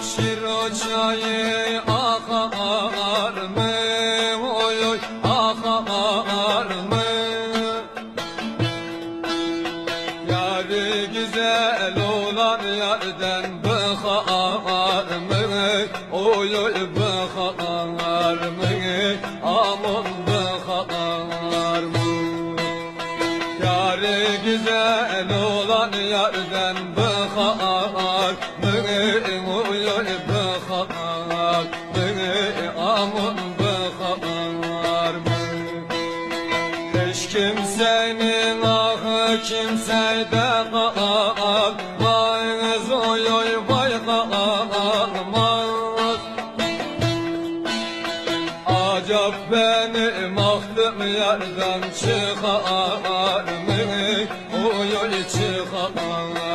şir çayı akar mı? Oy oy akar mı? Yarı olan yerden bıkar mı? Oy oy bıkar? Aman bıkar mı? Yarı güzel olan yerden bıkar mı? kimsenin ahı kimsede kal ah, Vayınız oy oy vay ah, ah, kalmaz Acab benim aklım yerden çıkar mı? Oy oy çıkar